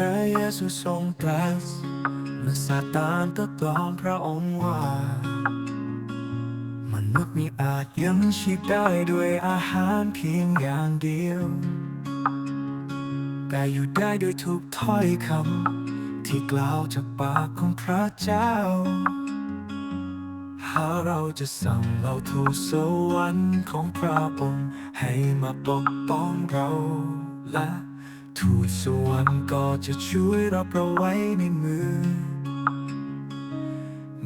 พระเยซูทรงตรัสเมื่อซาตานตะกลอนพระองค์ว่า มนุษย์มีอาจยังชีพได้ด้วยอาหารเพียงอย่างเดียว แต่อยู่ได้ด้วยทุกถ้อยคำที่กล่าวจากปากของพระเจ้า หาเราจะสั่งเราทูตสวรรค์ของพระองค์ให้มาปกป้องเราและ ทูตสวรรค์ก็จะช่วยรับเราไว้ในมือ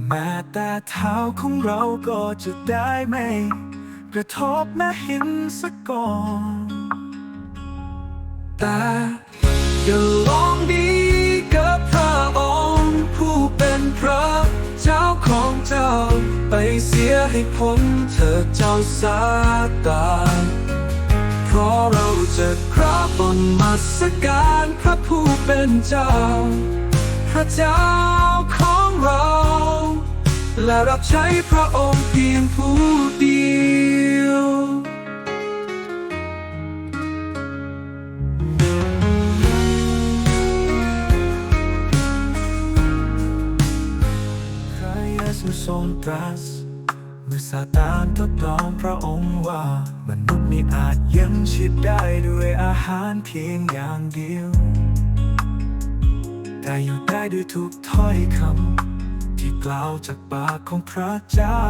แม้แต่เท้าของเราก็จะได้ไม่กระทบแม้หินสักก่อนแต่อย่าลองดีกับพระองค์ผู้เป็นพระเจ้าของเจ้า ไปเสียให้พ้นเถิดเจ้าซาตาน มัสการพระผู้เป็นเจ้า พระเจ้าของเรา และรับใช้พระองค์เพียงผู้เดียวพระเยซูทรงตรัสเมื่อซาตานทดลอง อาหารเพียงอย่างเดียว แต่อยู่ได้ด้วยทุกถ้อยคำที่กล่าวจากปากของพระเจ้า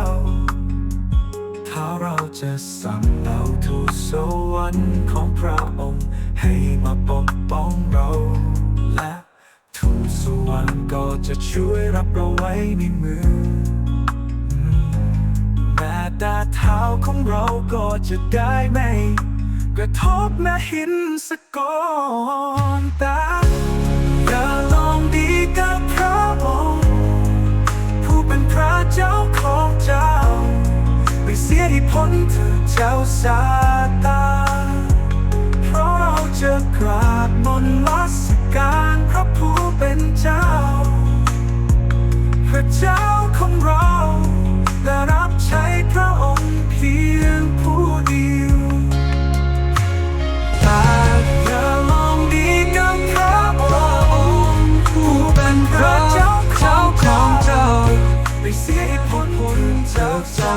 ถ้าเราจะสั่งเราทูตสวรรค์ของพระองค์ให้มาปกป้องเรา และทูตสวรรค์ก็จะช่วยรับเราไว้ในมืออืมแม้แต่เท้าของเราก็จะได้ไม่ กระทบแม่หินสะกอนตาอย่าลองดีกับพระองค์ผู้เป็นพระเจ้าของเจ้า ไม่เสียที่พ้นเธอเจ้าซาตานเพราะเราจะกราบมนมัส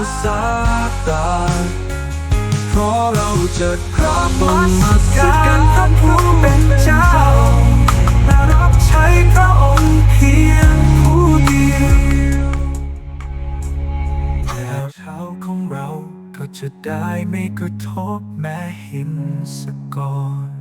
จากเจ้าซาตานเพราะเราจะกราบบนมัสการพระผู้เป็นเจ้าและรับใช้พระองค์เพียงผู้เดียวแล้วเท้าของเราก็จะได้ไม่กระทบแม้หินสกก่อน